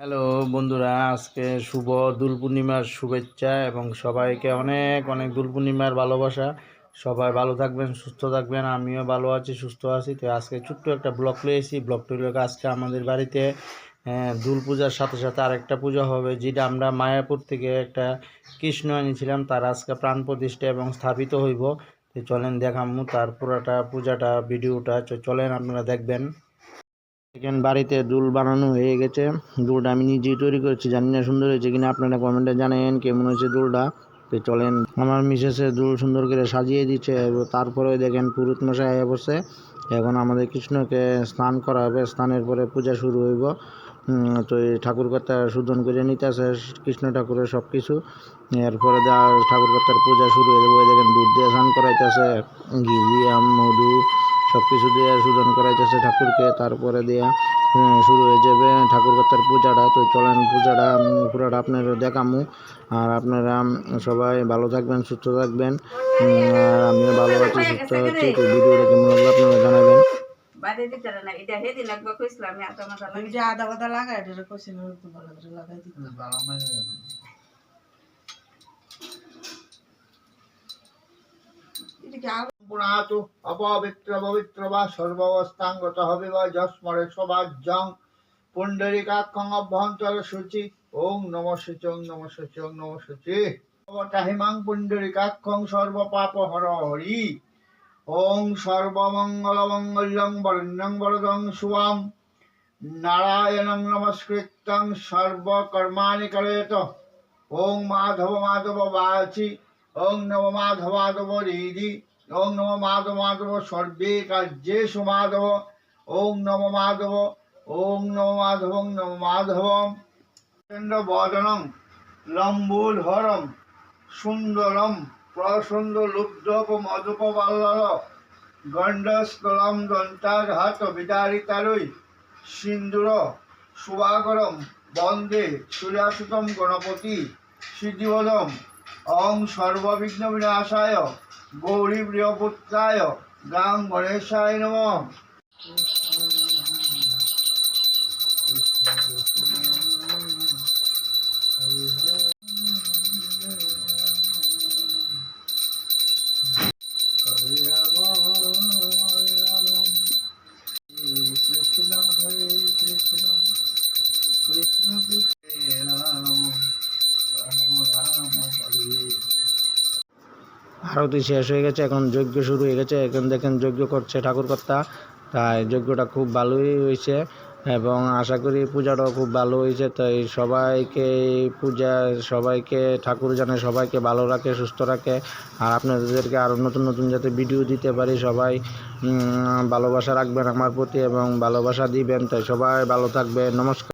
Hello বন্ধুরা আজকে শুভ দুল পূর্ণিমার শুভেচ্ছা এবং সবাইকে অনেক অনেক দুল পূর্ণিমার ভালোবাসা। সবাই ভালো থাকবেন সুস্থ থাকবেন আমিও ভালো আছি সুস্থ আছি। তো আজকে ছোট্ট একটা ব্লগ পেয়েছি ব্লগটি হলো আজকে আমাদের বাড়িতে আহ, দোল পূজার সাথে সাথে আরেকটা পূজা হবে যেটা আমরা মায়াপুর থেকে একটা কৃষ্ণ এনেছিলাম। তার আজকে প্রাণ প্রতিষ্ঠা এবং স্থাপিত হইব। তো চলেন দেখামু তার পুরাটা পূজাটা ভিডিওটা। চলেন আপনারা দেখবেন। দেখেন বাড়িতে দুল বানানো হয়ে গেছে। দুলটা আমি নিজেই তৈরি করেছি, জানি না সুন্দর হয়েছে কিনা, আপনারা কমেন্টে জানেন কেমন হয়েছে দুলটা। তো চলেন, আমার মিসেসে দুল সুন্দর করে সাজিয়ে দিচ্ছে তারপরে দেখেন পুরুত মশাই বসে। এখন আমাদের কৃষ্ণকে স্নান করা হবে স্নানের পরে পূজা শুরু হইব। তো এই ঠাকুর কথা শোধন করে নিতেছে, কৃষ্ণ ঠাকুরের সব কিছু এরপরে দেওয়া ঠাকুর কথার পূজা শুরু হয়ে যাবে। দেখেন দুধ দিয়ে স্নান করাইতেছে। ঘি দিয়ে, মধু সব কিছু দিয়ে শোধন করাইতেছে ঠাকুরকে তারপরে দিয়ে শুরু হয়ে যাবে ঠাকুর কথার পূজাটা। তো চলেন পূজাটা পুরোটা আপনারা দেখামু। আর আপনারা সবাই ভালো থাকবেন সুস্থ থাকবেন। আর আমিও ভালো আছি সুস্থ আছি। তো ভিডিওটা কেমন লাগল আপনারা জানাবেন। বাইরে দিতে না এটা সেদিন একবার কইছিলাম আমি আটা মাথা ওই যে আদা বাদা লাগাই এটা কইছি একটু ভালো করে লাগাই দিতে এটা কি আর পুনাতু অপবিত্র পবিত্র বা সর্বাবস্থাঙ্গত হবে বা যস্মরে সবাজ্যং পুণ্ডরিকাক্ষং অভ্যন্তর সূচি। ওং নম শুচি ওং নম শুচি ওং নম শুচি তাহিমাং পুণ্ডরিকাক্ষং সর্বপাপ হর হরি ওং সর্বমঙ্গল মঙ্গলং বরণ্যং বরদং শুভম নারায়ণং নমস্কৃত্যং সর্বকর্মাণি করেত। ওং মাধব মাধব বাচি। ওং মাধব মাধব রিদি ওং নম মাধব মাধব, সর্বে কার্যেষু মাধব। ওং নম মাধব ওং নম মাধব ওং নম মাধবম। বদনম লম্বুল হরম সুন্দরম, প্রসন্দ লুব্ধপ, মধুপ বল্লল গণ্ডস্থলম, দন্তাঘাত বিদারিতারৈ সিন্দুর শুভাকরম বন্দে সূর্যাসুতম গণপতি সিদ্ধিবদম অং সর্ববিঘ্ন বিনাশায় গৌরী প্রিয়পুত্রায় গাং গণেশায় নম। কৃষ্ণ কৃষ্ণ। কৃষ্ণ কৃষ্ণ। আরতি শেষ হয়ে গেছে, এখন যজ্ঞ শুরু হয়ে গেছে। এখন দেখেন যজ্ঞ করছে ঠাকুরকর্তা, তাই যজ্ঞটা খুব ভালোই হয়েছে এবং আশা করি পূজাটাও খুব ভালো হয়েছে। তাই সবাইকে পূজা, সবাইকে ঠাকুর জানে সবাইকে ভালো রাখে, সুস্থ রাখে। আর আপনাদেরকে আরও নতুন নতুন যাতে ভিডিও দিতে পারি, সবাই ভালোবাসা রাখবেন আমার প্রতি এবং ভালোবাসা দিবেন। তাই সবাই ভালো থাকবে নমস্কার।